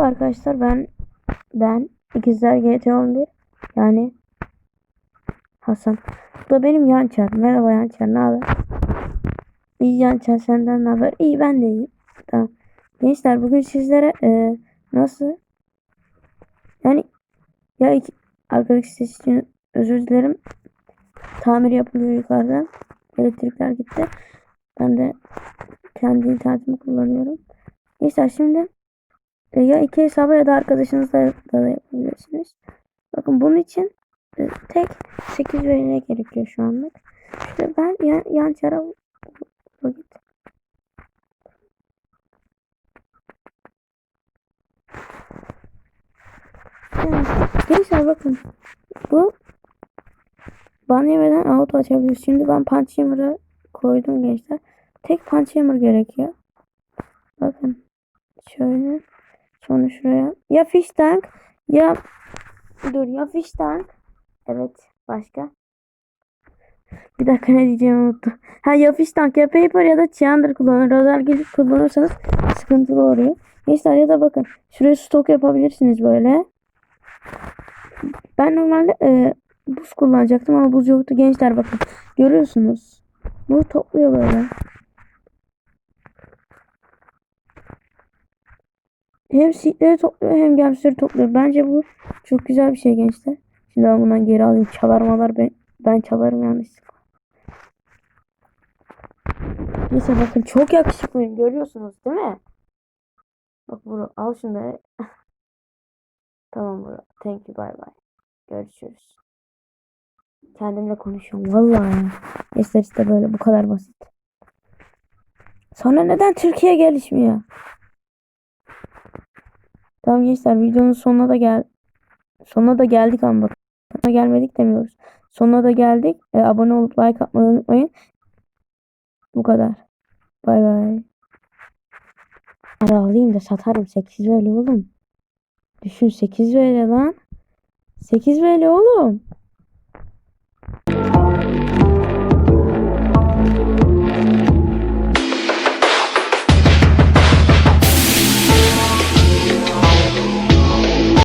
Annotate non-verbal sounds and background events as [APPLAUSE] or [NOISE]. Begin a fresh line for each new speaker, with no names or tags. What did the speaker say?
arkadaşlar ben ben ikizler GT11 yani Hasan. Bu da benim Yançer. Merhaba Yançer ne haber? İyi Yançer senden ne haber? İyi ben de iyiyim. Tamam. Gençler bugün sizlere e, nasıl yani ya iki, arkadaş ses için özür dilerim. Tamir yapılıyor yukarıdan. Elektrikler gitti. Ben de kendi internetimi kullanıyorum. Neyse şimdi ya iki hesaba ya da arkadaşınızla da yapabilirsiniz. Bakın bunun için e, tek 8 verine gerekiyor şu anlık. İşte ben yan, yan çara vakit. Evet. Gençler bakın. Bu ban yemeden auto açabiliriz. Şimdi ben punch hammer'ı koydum gençler. Tek punch hammer gerekiyor. Bakın. Şöyle. Sonra şuraya. Ya fish tank ya dur ya fish tank. Evet. Başka. Bir dakika ne diyeceğimi unuttum. Ha ya fish tank ya paper ya da chandler kullanın. Radar gelip kullanırsanız sıkıntılı oluyor. Neyse ya da bakın. Şuraya stok yapabilirsiniz böyle. Ben normalde e, buz kullanacaktım ama buz yoktu. Gençler bakın. Görüyorsunuz. Bu topluyor böyle. Hem seedleri topluyor hem gemsleri topluyor. Bence bu çok güzel bir şey gençler. Şimdi ben bundan geri alayım. Çalarmalar ben, ben çalarım yanlışlıkla. Neyse bakın çok yakışıklıyım. Görüyorsunuz değil mi? Bak bunu al da. [LAUGHS] tamam bro. Thank you bye bye. Görüşürüz. Kendimle konuşuyorum. Vallahi. Neyse işte böyle bu kadar basit. Sonra neden Türkiye gelişmiyor? Tamam gençler videonun sonuna da gel sonuna da geldik ama bak. Sonuna gelmedik demiyoruz. Sonuna da geldik. E, abone olup like atmayı unutmayın. Bu kadar. Bay bay. Para alayım da satarım 8 böyle oğlum. Düşün 8 böyle lan. 8 böyle oğlum.